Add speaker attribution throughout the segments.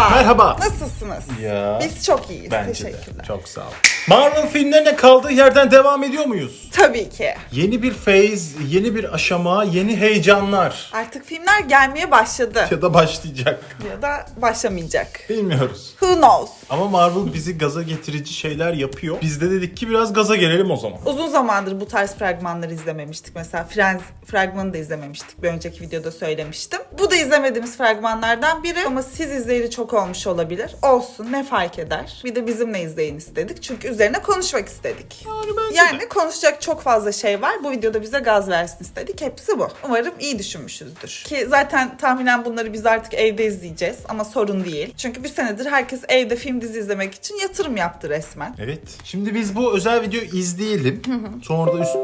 Speaker 1: Merhaba.
Speaker 2: Merhaba.
Speaker 1: Nasılsınız?
Speaker 2: Ya.
Speaker 1: Biz çok iyiyiz.
Speaker 2: Bence de.
Speaker 1: Teşekkürler.
Speaker 2: Çok sağ ol. Marvel filmlerine kaldığı yerden devam ediyor muyuz?
Speaker 1: Tabii ki.
Speaker 2: Yeni bir phase, yeni bir aşama, yeni heyecanlar.
Speaker 1: Artık filmler gelmeye başladı.
Speaker 2: Ya da başlayacak.
Speaker 1: ya da başlamayacak.
Speaker 2: Bilmiyoruz.
Speaker 1: Who knows?
Speaker 2: Ama Marvel bizi gaza getirici şeyler yapıyor. Biz de dedik ki biraz gaza gelelim o zaman.
Speaker 1: Uzun zamandır bu tarz fragmanları izlememiştik. Mesela Friends fragmanı da izlememiştik. Bir önceki videoda söylemiştim. Bu da izlemediğimiz fragmanlardan biri. Ama siz izleyeli çok olmuş olabilir. Olsun ne fark eder. Bir de bizimle izleyin istedik. Çünkü üzerine konuşmak istedik.
Speaker 2: Yani bence
Speaker 1: Yani
Speaker 2: de.
Speaker 1: konuşacak çok fazla şey var. Bu videoda bize gaz versin istedik. Hepsi bu. Umarım iyi düşünmüşüzdür. Ki zaten tahminen bunları biz artık evde izleyeceğiz. Ama sorun değil. Çünkü bir senedir herkes evde film dizi izlemek için yatırım yaptı resmen.
Speaker 2: Evet. Şimdi biz bu özel videoyu izleyelim. Sonra da üst...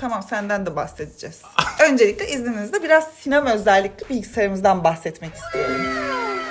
Speaker 1: Tamam senden de bahsedeceğiz. Öncelikle izninizle biraz sinema özellikli bilgisayarımızdan bahsetmek istiyorum.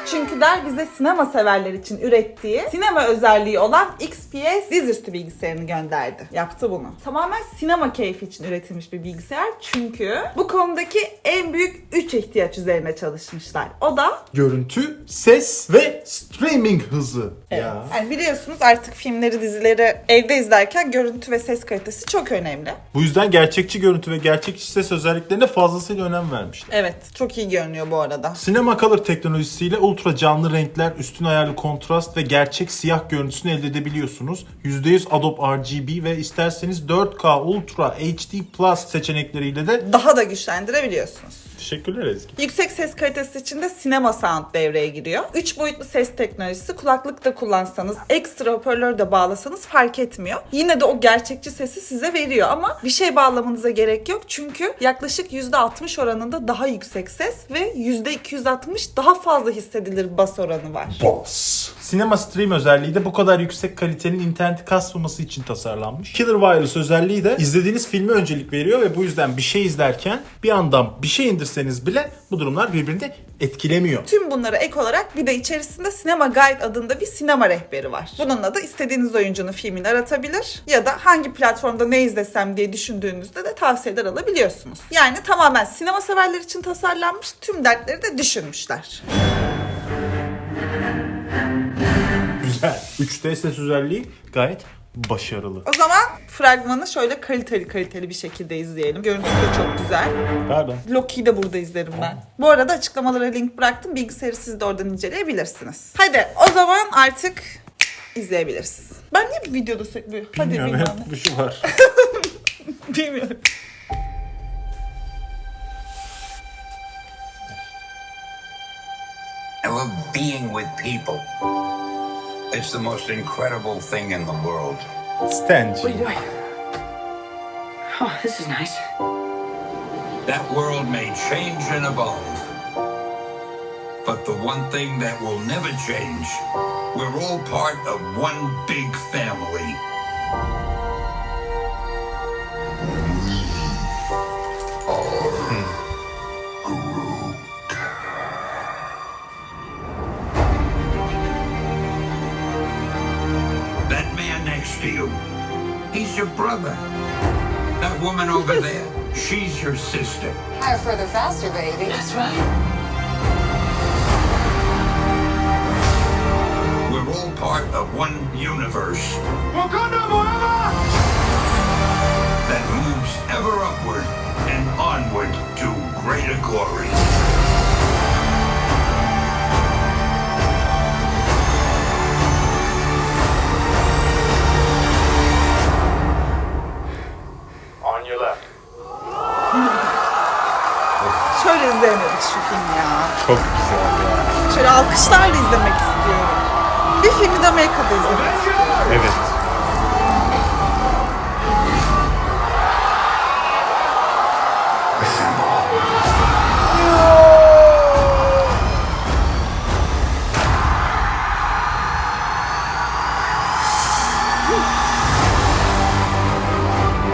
Speaker 1: Çünkü der bize sinema severler için ürettiği sinema özelliği olan XPS dizüstü bilgisayarını gönderdi. Yaptı bunu. Tamamen sinema keyfi için üretilmiş bir bilgisayar. Çünkü bu konudaki en büyük 3 ihtiyaç üzerine çalışmışlar. O da
Speaker 2: Görüntü, ses ve streaming hızı. Ya.
Speaker 1: yani biliyorsunuz artık filmleri, dizileri evde izlerken görüntü ve ses kalitesi çok önemli.
Speaker 2: Bu yüzden gerçekçi görüntü ve gerçekçi ses özelliklerine fazlasıyla önem vermişler.
Speaker 1: Evet, çok iyi görünüyor bu arada.
Speaker 2: Sinema Color teknolojisiyle ultra canlı renkler, üstün ayarlı kontrast ve gerçek siyah görüntüsünü elde edebiliyorsunuz. %100 Adobe RGB ve isterseniz 4K Ultra HD Plus seçenekleriyle de
Speaker 1: Daha da güçlendirebiliyorsunuz.
Speaker 2: Teşekkürler Ezgi.
Speaker 1: Yüksek ses kalitesi için de sinema sound devreye giriyor. 3 boyutlu ses teknolojisi kulaklık da kullansanız, ekstra hoparlör de bağlasanız fark etmiyor. Yine de o gerçekçi sesi size veriyor ama bir şey bağlamanıza gerek yok. Çünkü yaklaşık %60 oranında daha yüksek ses ve %260 daha fazla hissedilir bas oranı var.
Speaker 2: Boss. Sinema Stream özelliği de bu kadar yüksek kalitenin interneti kasmaması için tasarlanmış. Killer Wireless özelliği de izlediğiniz filme öncelik veriyor ve bu yüzden bir şey izlerken bir yandan bir şey indirseniz bile bu durumlar birbirini etkilemiyor.
Speaker 1: Tüm bunlara ek olarak bir de içerisinde Cinema Guide adında bir sinema rehberi var. Bununla da istediğiniz oyuncunun filmini aratabilir ya da hangi platformda ne izlesem diye düşündüğünüzde de tavsiyeler alabiliyorsunuz. Yani tamamen sinema severler için tasarlanmış tüm dertleri de düşünmüşler.
Speaker 2: Güzel. 3D ses özelliği gayet başarılı.
Speaker 1: O zaman fragmanı şöyle kaliteli kaliteli bir şekilde izleyelim. Görüntüsü de çok güzel.
Speaker 2: Pardon.
Speaker 1: Loki'yi de burada izlerim ben. Bu arada açıklamalara link bıraktım. Bilgisayarı siz de oradan inceleyebilirsiniz. Hadi o zaman artık izleyebiliriz. Ben niye bir videoda sürekli... Hadi
Speaker 2: Bilmiyorum
Speaker 1: bilmem
Speaker 2: hep bir şey var.
Speaker 1: Bilmiyorum.
Speaker 3: I love being with people. It's the most incredible thing in the world.
Speaker 2: Stange.
Speaker 4: What are you doing? Oh, this is nice.
Speaker 3: That world may change and evolve. But the one thing that will never change, we're all part of one big family. Brother. That woman over there, she's your sister.
Speaker 5: Higher, further, faster, baby.
Speaker 4: That's right.
Speaker 3: We're all part of one universe that moves ever upward and onward to greater glory.
Speaker 2: Çok güzel ya.
Speaker 1: Şöyle alkışlarla izlemek istiyorum. Bir filmi de Amerika'da izlemek istiyorum.
Speaker 2: Evet.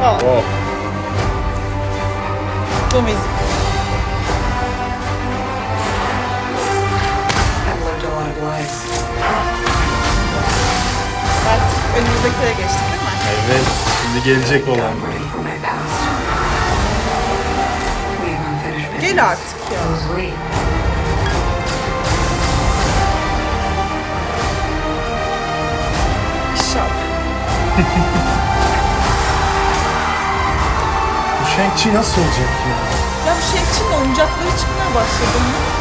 Speaker 2: Oh.
Speaker 1: Bu Önümüzdekilere geçtik değil mi?
Speaker 2: Evet, şimdi gelecek olan.
Speaker 1: Gel artık ya.
Speaker 2: İnşallah. Shang-Chi nasıl olacak ya?
Speaker 1: Ya bu Shang-Chi'nin oyuncakları çıkmaya başladı mı?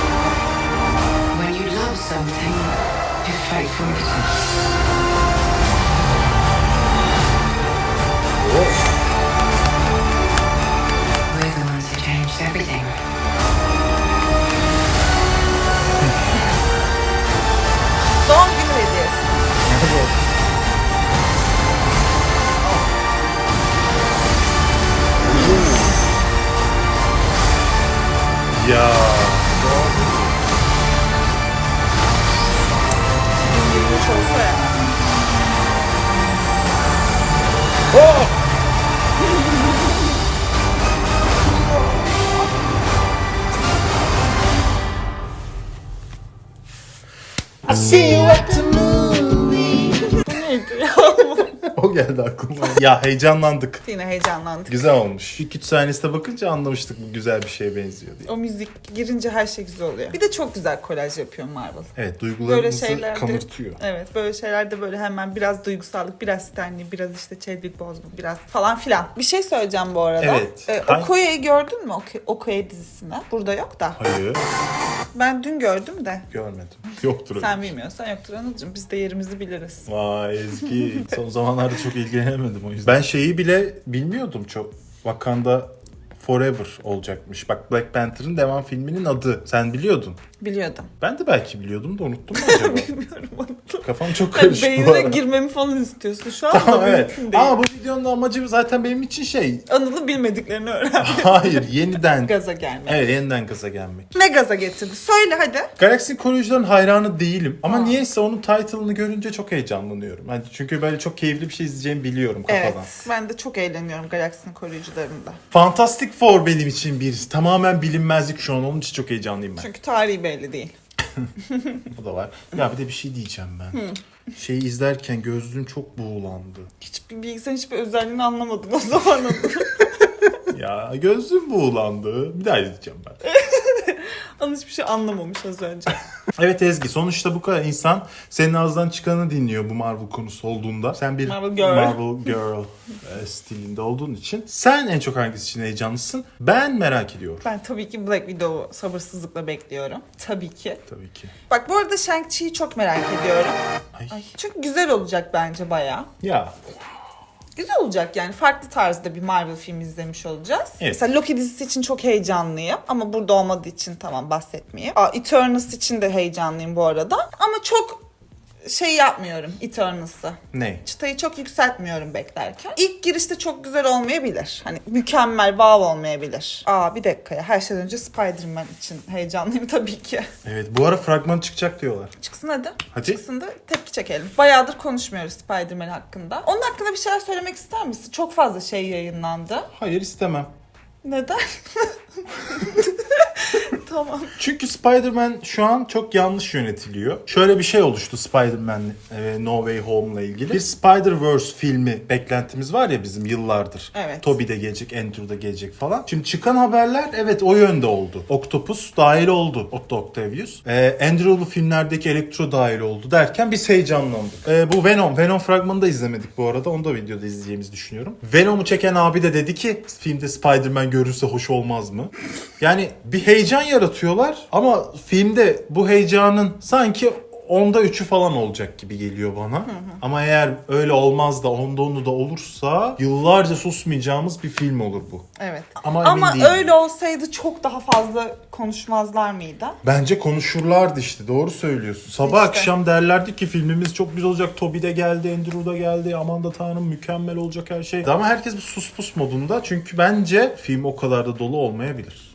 Speaker 2: See you at the movie. Oh geldi aklıma. ya heyecanlandık.
Speaker 1: Yine heyecanlandık.
Speaker 2: Güzel olmuş. İlk üç saniyesine bakınca anlamıştık bu güzel bir şeye benziyor diye.
Speaker 1: O müzik girince her şey güzel oluyor. Bir de çok güzel kolaj yapıyor Marvel.
Speaker 2: Evet duygularımızı
Speaker 1: şeylerde
Speaker 2: kanırtıyor.
Speaker 1: Evet böyle şeylerde böyle hemen biraz duygusallık, biraz Stanley, biraz işte Chadwick Boseman, biraz falan filan. Bir şey söyleyeceğim bu arada.
Speaker 2: Evet.
Speaker 1: Ee,
Speaker 2: Hangi-
Speaker 1: Okoye'yi gördün mü? Ok- Okoye dizisini. Burada yok da.
Speaker 2: Hayır
Speaker 1: Ben dün gördüm de.
Speaker 2: görmedim. Yoktur öyle.
Speaker 1: Sen bilmiyorsan yoktur Anılcığım. Biz de yerimizi biliriz.
Speaker 2: Vay Ezgi. Son zamanlarda çok ilgilenemedim o yüzden. Ben şeyi bile bilmiyordum çok. Wakanda Forever olacakmış. Bak Black Panther'ın devam filminin adı. Sen biliyordun.
Speaker 1: Biliyordum.
Speaker 2: Ben de belki biliyordum da unuttum mu acaba?
Speaker 1: Bilmiyorum onu.
Speaker 2: Kafam çok
Speaker 1: Hani
Speaker 2: karışık bu
Speaker 1: beynine
Speaker 2: ara.
Speaker 1: girmemi falan istiyorsun. Şu an
Speaker 2: Tamam evet.
Speaker 1: mümkün değil.
Speaker 2: Ama bu videonun amacı zaten benim için şey.
Speaker 1: Anıl'ın bilmediklerini öğren.
Speaker 2: Hayır yeniden.
Speaker 1: Gaza gelmek.
Speaker 2: Evet yeniden gaza gelmek.
Speaker 1: Ne gaza getirdi? Söyle hadi.
Speaker 2: Galaxy koruyucuların hayranı değilim. Ama
Speaker 1: Aa.
Speaker 2: niyeyse onun title'ını görünce çok heyecanlanıyorum. Yani çünkü böyle çok keyifli bir şey izleyeceğimi biliyorum
Speaker 1: Evet.
Speaker 2: kafadan.
Speaker 1: Ben de çok eğleniyorum Galaxy'nin koruyucularında.
Speaker 2: Fantastic Four benim için bir tamamen bilinmezlik şu an. Onun için çok heyecanlıyım ben.
Speaker 1: Çünkü tarihi belli değil.
Speaker 2: O da var. Ya bir de bir şey diyeceğim ben. Şeyi izlerken gözlüğüm çok buğulandı.
Speaker 1: Hiçbir bilgisayarın hiçbir özelliğini anlamadım o zaman.
Speaker 2: Ya gözlüğüm buğulandı. Bir daha izleyeceğim ben.
Speaker 1: Anıl hiçbir şey anlamamış az önce.
Speaker 2: Evet Ezgi sonuçta bu kadar insan senin ağzından çıkanı dinliyor bu Marvel konusu olduğunda. Sen bir
Speaker 1: Marvel girl.
Speaker 2: Marvel girl e, stilinde olduğun için. Sen en çok hangisi için heyecanlısın? Ben merak ediyorum.
Speaker 1: Ben tabii ki Black Widow'u sabırsızlıkla bekliyorum. Tabii ki.
Speaker 2: Tabii ki.
Speaker 1: Bak bu arada Shang-Chi'yi çok merak ediyorum.
Speaker 2: Ay.
Speaker 1: Ay, çünkü güzel olacak bence bayağı.
Speaker 2: Ya
Speaker 1: Güzel olacak yani farklı tarzda bir Marvel film izlemiş olacağız.
Speaker 2: Evet.
Speaker 1: Mesela Loki dizisi için çok heyecanlıyım ama burada olmadığı için tamam bahsetmeyeyim. Aa, Eternals için de heyecanlıyım bu arada ama çok şey yapmıyorum Eternals'ı.
Speaker 2: ne?
Speaker 1: Çıtayı çok yükseltmiyorum beklerken. İlk girişte çok güzel olmayabilir. Hani mükemmel wow olmayabilir. Aa bir dakika ya her şeyden önce Spider-Man için heyecanlıyım tabii ki.
Speaker 2: Evet bu ara fragman çıkacak diyorlar.
Speaker 1: Çıksın hadi.
Speaker 2: Hadi.
Speaker 1: Çıksın da tepki çekelim. Bayağıdır konuşmuyoruz Spider-Man hakkında. Onun hakkında bir şeyler söylemek ister misin? Çok fazla şey yayınlandı.
Speaker 2: Hayır istemem.
Speaker 1: Neden? tamam.
Speaker 2: Çünkü Spider-Man şu an çok yanlış yönetiliyor. Şöyle bir şey oluştu Spider-Man ve No Way Home'la ilgili. Bir Spider-Verse filmi beklentimiz var ya bizim yıllardır.
Speaker 1: Evet.
Speaker 2: Tobey de gelecek, Andrew da gelecek falan. Şimdi çıkan haberler evet o yönde oldu. Octopus dahil oldu. Otto Octavius. Ee, Andrew'lu filmlerdeki Electro dahil oldu derken biz heyecanlandık. Ee, bu Venom. Venom fragmanını da izlemedik bu arada. Onu da videoda izleyeceğimizi düşünüyorum. Venom'u çeken abi de dedi ki filmde Spider-Man görürse hoş olmaz mı? Yani bir heyecan yaratıyorlar ama filmde bu heyecanın sanki onda üçü falan olacak gibi geliyor bana. Ama eğer öyle olmaz da onda onu da olursa yıllarca susmayacağımız bir film olur bu.
Speaker 1: Evet.
Speaker 2: Ama
Speaker 1: Ama
Speaker 2: değilim.
Speaker 1: öyle olsaydı çok daha fazla konuşmazlar mıydı?
Speaker 2: Bence konuşurlardı işte doğru söylüyorsun. Sabah
Speaker 1: İşte.
Speaker 2: akşam derlerdi ki filmimiz çok güzel olacak. Toby de geldi, Andrew da geldi. Aman da tanrım mükemmel olacak her şey. Ama herkes bir sus pus modunda. Çünkü bence film o kadar da dolu olmayabilir.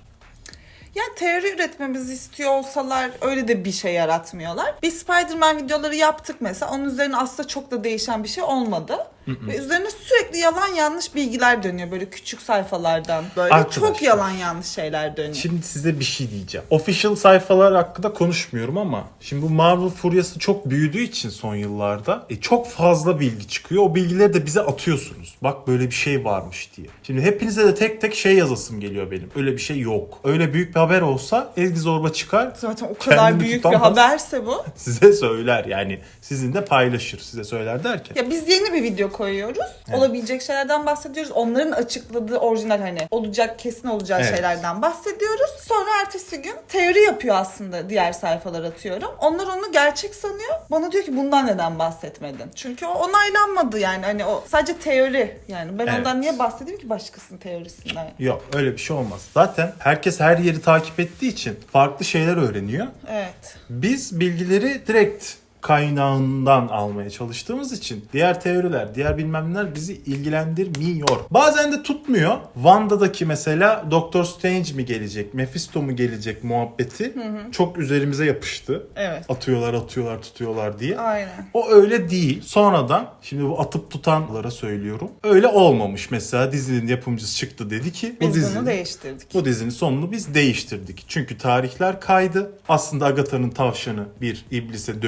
Speaker 1: Ya teori üretmemizi istiyor olsalar öyle de bir şey yaratmıyorlar. Biz Spider-Man videoları yaptık mesela. Onun üzerine aslında çok da değişen bir şey olmadı. Ve üzerine sürekli yalan yanlış bilgiler dönüyor böyle küçük sayfalardan. Böyle
Speaker 2: Arkadaşlar.
Speaker 1: çok yalan yanlış şeyler dönüyor.
Speaker 2: Şimdi size bir şey diyeceğim. Official sayfalar hakkında konuşmuyorum ama şimdi bu Marvel furyası çok büyüdüğü için son yıllarda e, çok fazla bilgi çıkıyor. O bilgileri de bize atıyorsunuz. Bak böyle bir şey varmış diye. Şimdi hepinize de tek tek şey yazasım geliyor benim. Öyle bir şey yok. Öyle büyük bir haber olsa Ezgi Zorba çıkar
Speaker 1: Zaten o kadar
Speaker 2: Kendini
Speaker 1: büyük
Speaker 2: tutamaz.
Speaker 1: bir haberse bu.
Speaker 2: size söyler yani. Sizin de paylaşır size söyler derken.
Speaker 1: Ya biz yeni bir video koyuyoruz. Olabilecek şeylerden bahsediyoruz. Onların açıkladığı orijinal hani olacak kesin olacağı
Speaker 2: Evet.
Speaker 1: şeylerden bahsediyoruz. Sonra ertesi gün teori yapıyor aslında diğer sayfalar atıyorum. Onlar onu gerçek sanıyor. Bana diyor ki bundan neden bahsetmedin? Çünkü o onaylanmadı yani hani o sadece teori yani. Ben
Speaker 2: Evet.
Speaker 1: ondan niye bahsedeyim ki başkasının teorisinden?
Speaker 2: Yok öyle bir şey olmaz. Zaten herkes her yeri takip ettiği için farklı şeyler öğreniyor.
Speaker 1: Evet.
Speaker 2: Biz bilgileri direkt kaynağından almaya çalıştığımız için diğer teoriler, diğer bilmem neler bizi ilgilendirmiyor. Bazen de tutmuyor. Wanda'daki mesela Doctor Strange mi gelecek, Mephisto mu gelecek muhabbeti çok üzerimize yapıştı.
Speaker 1: Evet.
Speaker 2: Atıyorlar, atıyorlar, tutuyorlar diye.
Speaker 1: Aynen.
Speaker 2: O öyle değil. Sonradan şimdi bu atıp tutanlara söylüyorum. Öyle olmamış. Mesela dizinin yapımcısı çıktı dedi ki bu
Speaker 1: Biz
Speaker 2: dizinin
Speaker 1: bunu değiştirdik.
Speaker 2: bu dizinin sonunu biz değiştirdik. Çünkü tarihler kaydı. Aslında Agatha'nın tavşanı bir iblise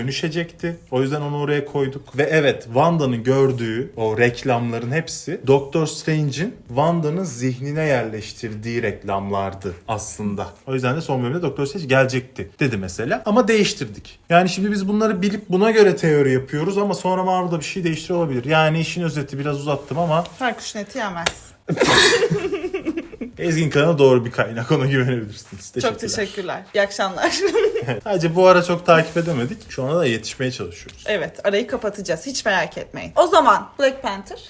Speaker 2: dönüşecekti. O yüzden onu oraya koyduk. Ve evet Wanda'nın gördüğü o reklamların hepsi Doctor Strange'in Wanda'nın zihnine yerleştirdiği reklamlardı aslında. O yüzden de son bölümde Doctor Strange gelecekti dedi mesela. Ama değiştirdik. Yani şimdi biz bunları bilip buna göre teori yapıyoruz ama sonra Marvel'da bir şey değiştiriyor olabilir. Yani işin özeti biraz uzattım ama
Speaker 1: Her kuş eti yemez.
Speaker 2: Ezgin kanalı doğru bir kaynak ona güvenebilirsiniz.
Speaker 1: Çok teşekkürler. İyi akşamlar.
Speaker 2: Sadece bu ara çok takip edemedik. Şu anda da yetişmeye çalışıyoruz.
Speaker 1: evet arayı kapatacağız. Hiç merak etmeyin. O zaman Black Panther.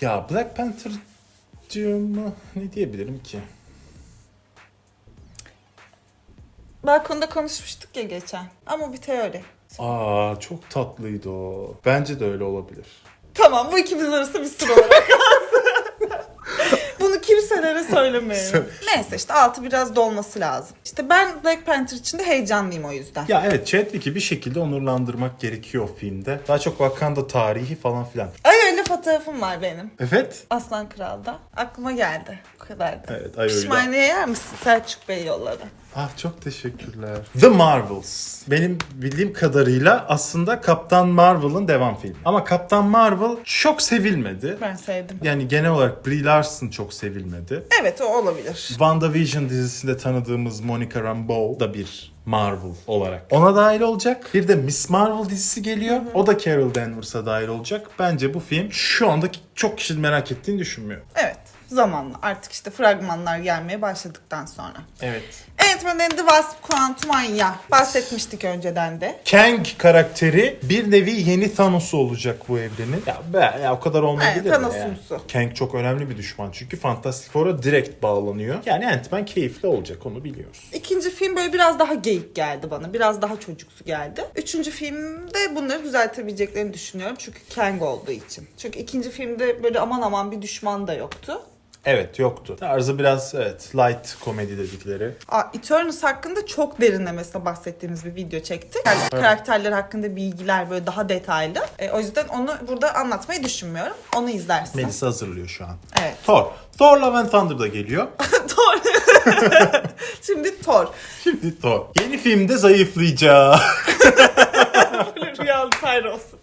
Speaker 2: Ya Black Panther mı? Ne diyebilirim ki?
Speaker 1: Balkonda konuşmuştuk ya geçen. Ama bir teori.
Speaker 2: Aa çok tatlıydı o. Bence de öyle olabilir.
Speaker 1: Tamam bu ikimiz arasında bir sır olarak kimselere söylemeyelim. Neyse işte altı biraz dolması lazım. İşte ben Black Panther için de heyecanlıyım o yüzden.
Speaker 2: Ya evet Chadwick'i bir şekilde onurlandırmak gerekiyor o filmde. Daha çok Wakanda tarihi falan filan.
Speaker 1: Ay fotoğrafım var benim.
Speaker 2: Evet.
Speaker 1: Aslan Kral'da. Aklıma geldi. Bu kadardı.
Speaker 2: Evet, ay.
Speaker 1: Pişmaniye yer misin? Selçuk Bey yolladı.
Speaker 2: Ah çok teşekkürler. The Marvels. Benim bildiğim kadarıyla aslında Kaptan Marvel'ın devam filmi. Ama Kaptan Marvel çok sevilmedi.
Speaker 1: Ben sevdim.
Speaker 2: Yani genel olarak Brie Larson çok sevilmedi.
Speaker 1: Evet o olabilir.
Speaker 2: WandaVision dizisinde tanıdığımız Monica Rambeau da bir Marvel olarak. Ona dahil olacak. Bir de Miss Marvel dizisi geliyor. O da Carol Danvers'a dahil olacak. Bence bu film şu andaki çok kişinin merak ettiğini düşünmüyorum.
Speaker 1: Evet. Zamanla artık işte fragmanlar gelmeye başladıktan sonra.
Speaker 2: Evet.
Speaker 1: Ant-Man and the Wasp Quantumania. Bahsetmiştik önceden de.
Speaker 2: Kang karakteri bir nevi yeni Thanos'u olacak bu evrenin. Ya, be, ya o kadar olmayabilir
Speaker 1: Evet, Thanos'umsu.
Speaker 2: yani. Kang çok önemli bir düşman çünkü Fantastic Four'a direkt bağlanıyor. Yani Ant-Man keyifli olacak onu biliyoruz.
Speaker 1: İkinci film böyle biraz daha geyik geldi bana. Biraz daha çocuksu geldi. Üçüncü filmde bunları düzeltebileceklerini düşünüyorum. Çünkü Kang olduğu için. Çünkü ikinci filmde böyle aman aman bir düşman da yoktu.
Speaker 2: Evet yoktu. Tarzı biraz evet light komedi dedikleri.
Speaker 1: Aa, Eternals hakkında çok derinlemesine bahsettiğimiz bir video çektik. Yani karakterler hakkında bilgiler böyle daha detaylı. E, o yüzden onu burada anlatmayı düşünmüyorum. Onu izlersin.
Speaker 2: Melisa hazırlıyor şu an.
Speaker 1: Evet.
Speaker 2: Thor. Thor Love and Thunder da geliyor.
Speaker 1: Thor. Şimdi Thor.
Speaker 2: Şimdi Thor. Yeni filmde zayıflayacak.
Speaker 1: Rüyalı hayır olsun.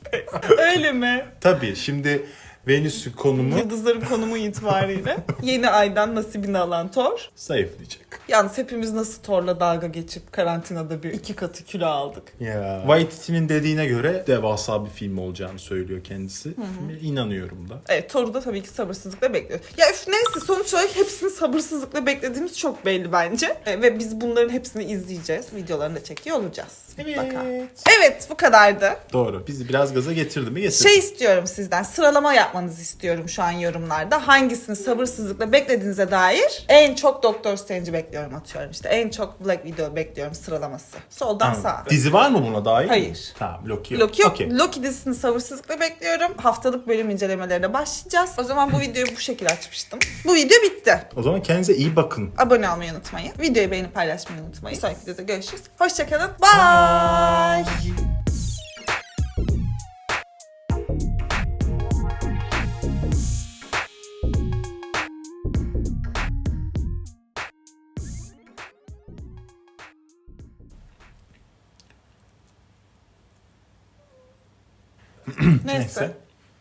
Speaker 1: Öyle mi?
Speaker 2: Tabii şimdi Venüs'ün konumu
Speaker 1: Yıldızların konumu itibariyle yeni aydan nasibini alan Thor.
Speaker 2: zayıflayacak.
Speaker 1: Yalnız hepimiz nasıl Thor'la dalga geçip karantinada bir iki katı kilo aldık.
Speaker 2: Ya. Waititi'nin dediğine göre devasa bir film olacağını söylüyor kendisi. İnanıyorum da.
Speaker 1: Evet Thor'u da tabii ki sabırsızlıkla bekliyoruz. Ya üf neyse sonuç olarak hepsini sabırsızlıkla beklediğimiz çok belli bence. E, ve biz bunların hepsini izleyeceğiz. Videolarını da çekiyor olacağız. Mutlaka. Evet bu kadardı.
Speaker 2: Doğru. Bizi biraz gaza getirdi mi? Getirdi.
Speaker 1: Şey istiyorum sizden sıralama yapmanızı istiyorum şu an yorumlarda. Hangisini sabırsızlıkla beklediğinize dair en çok Doctor Strange'i bekliyorum atıyorum işte. En çok Black Widow bekliyorum sıralaması. Soldan
Speaker 2: Anladım.
Speaker 1: sağa.
Speaker 2: Dizi var mı buna dair?
Speaker 1: Hayır.
Speaker 2: Tamam Loki yok.
Speaker 1: Loki yok.
Speaker 2: Okey.
Speaker 1: Loki dizisini sabırsızlıkla bekliyorum. Haftalık bölüm incelemelerine başlayacağız. O zaman bu videoyu bu şekilde açmıştım. Bu video bitti.
Speaker 2: O zaman kendinize iyi bakın.
Speaker 1: Abone olmayı unutmayın. Videoyu beğenip paylaşmayı unutmayın. Sonraki videoda görüşürüz. Hoşçakalın. Bye. Neyse.
Speaker 2: Neyse.